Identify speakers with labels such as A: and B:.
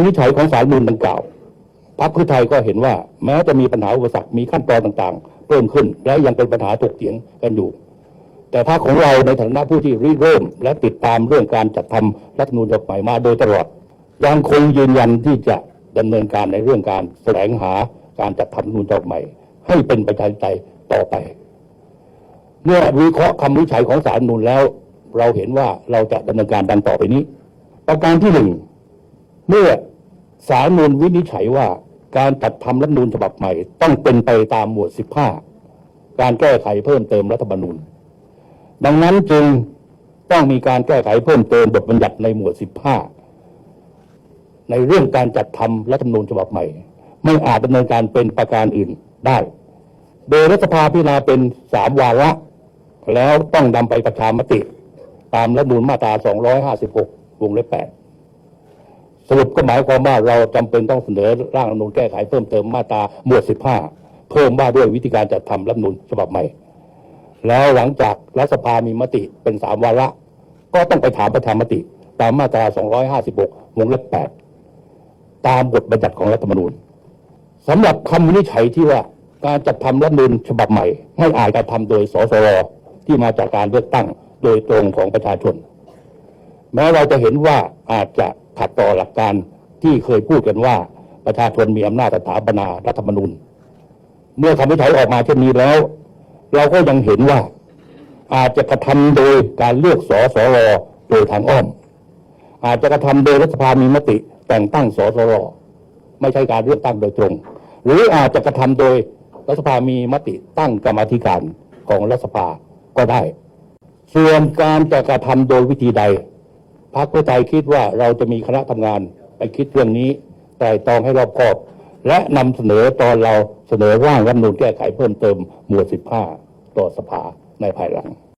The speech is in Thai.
A: วินิจฉัยของศาลมูลดังกล่าวพรรคเพื่อไทยก็เห็นว่า แม้จะมีปัญหาอุปสรรคมีขั้นตอนต่างๆ เพิ่มขึ้น และยังเป็นปัญหาถกเถียงกันอยู่ แต่พรรคของเราในฐานะผู้ที่ริเริ่ม และติดตามเรื่องการจัดทำรัฐมนูญฉบับใหม่มาโดยตลอดยังคงยืนยันที่จะดำเนินการในเรื่องการแสวงหาการจัดทำรัฐมนูญฉบับใหม่ ให้เป็นประชาธิปไตยต่อไป เมื่อวิเคราะห์คำวิจัยของศารมนูญแล้ว เราเห็นว่าเราจะดำเนินการดังต่อไปนี้ ประการที่หนึ่งเมื่อ สารมนูลวินิจฉัยว่าการจัดทำรัฐธรรมนูญฉบับใหม่ ต้องเป็นไปตามหมวด 15 การแก้ไขเพิ่มเติมรัฐธรรมนูญ ดังนั้นจึงต้องมีการแก้ไขเพิ่มเติมบทบัญญัติในหมวด 15 ในเรื่องการจัดทำรัฐธรรมนูญฉบับใหม่ ไม่อาจดำเนินการเป็นประการอื่นได้ โดยรัฐสภาพิจารณาเป็นสามวาระ แล้วต้องนำไปประชามติ ตามรัฐธรรมนูญมาตรา 256 วงเล็บ8 สรุปก็หมายความว่าเราจำเป็นต้องเสนอร่างรัฐมนูญแก้ไขเพิ่มเติมมาตราหมวด 15 เพิ่มว่าด้วยวิธีการจัดทำรัฐมนูญฉบับใหม่ แล้วหลังจากรัฐสภามีมติเป็นสามวาระ ก็ต้องไปถามประชามติ ตามมาตรา 256 วงเล็บ 8 ตามบทบัญญัติของรัฐธรรมนูญสำหรับคำวินิจฉัยที่ว่าการจัดทำรัฐมนูญฉบับใหม่ไม่อาจกระทำโดยสสรที่มาจากการเลือกตั้งโดยตรงของประชาชน แม้เราจะเห็นว่าอาจจะ ขัดต่อหลักการที่เคยพูดกันว่าประชาชนมีอำนาจสถาปนารัฐธรรมนูญ เมื่อคำวิจัยออกมาเช่นนี้แล้ว เราก็ยังเห็นว่าอาจจะกระทำโดยการเลือกสสรโดยทางอ้อม อาจจะกระทำโดยรัฐสภามีมติ แต่งตั้งสสรไม่ใช่การเลือกตั้งโดยตรง หรืออาจจะกระทำโดยรัฐสภามีมติตั้งกรรมธิการของรัฐสภาก็ได้ ส่วนการจะกระทำโดยวิธีใด พรรคเพื่อไทยคิดว่าเราจะมีคณะทำงานไปคิดเรื่องนี้แต่ตองให้รอบคอบ และนำเสนอตอนเราเสนอร่างรัฐมนูลแก้ไขเพิ่มเติมหมวด 15 ต่อสภาในภายหลัง